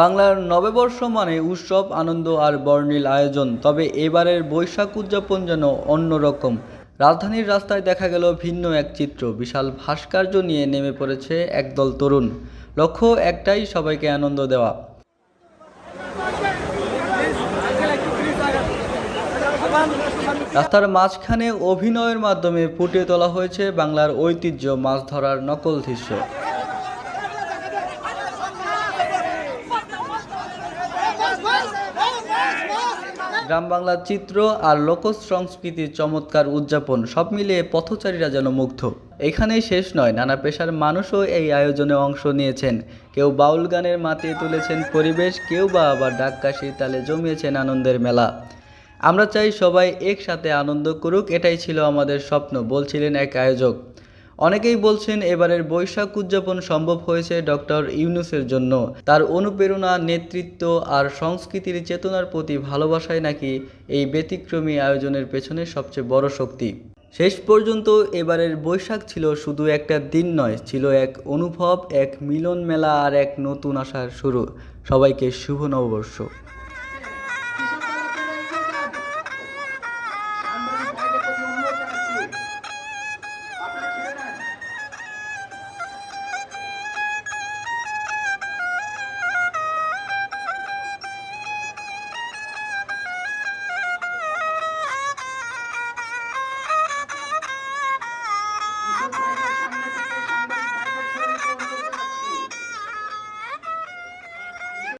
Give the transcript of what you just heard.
বাংলার নববর্ষ মানে উৎসব, আনন্দ আর বর্ণিল আয়োজন। তবে এবারের বৈশাখ উদযাপন যেন অন্যরকম। রাজধানীর রাস্তায় দেখা গেল ভিন্ন এক চিত্র। বিশাল ভাস্কর্য নিয়ে নেমে পড়েছে একদল তরুণ। লক্ষ্য একটাই, সবাইকে আনন্দ দেওয়া। রাস্তার মাঝখানে অভিনয়ের মাধ্যমে ফুটিয়ে তোলা হয়েছে বাংলার ঐতিহ্য। মাছ ধরার নকল দৃশ্য। গ্রাম বাংলার চিত্র আর লোক সংস্কৃতির চমৎকার উদযাপন, সব মিলিয়ে পথচারীরা যেন মুগ্ধ। এখানেই শেষ নয়, নানা পেশার মানুষও এই আয়োজনে অংশ নিয়েছেন। কেউ বাউল গানের মাতিয়ে তুলেছেন পরিবেশ, কেউ বা আবার ডাককাশির তালে জমিয়েছেন আনন্দের মেলা। আমরা চাই সবাই একসাথে আনন্দ করুক, এটাই ছিল আমাদের স্বপ্ন, বলছিলেন এক আয়োজক। অনেকেই বলছেন এবারের বৈশাখ উদযাপন সম্ভব হয়েছে ডক্টর ইউনুসের জন্য। তার অনুপ্রেরণা, নেতৃত্ব আর সংস্কৃতির চেতনার প্রতি ভালোবাসায় নাকি এই ব্যতিক্রমী আয়োজনের পেছনে সবচেয়ে বড় শক্তি। শেষ পর্যন্ত এবারের বৈশাখ ছিল শুধু একটা দিন নয়, ছিল এক অনুভব, এক মিলন মেলা আর এক নতুন আশার শুরু। সবাইকে শুভ নববর্ষ। Mama!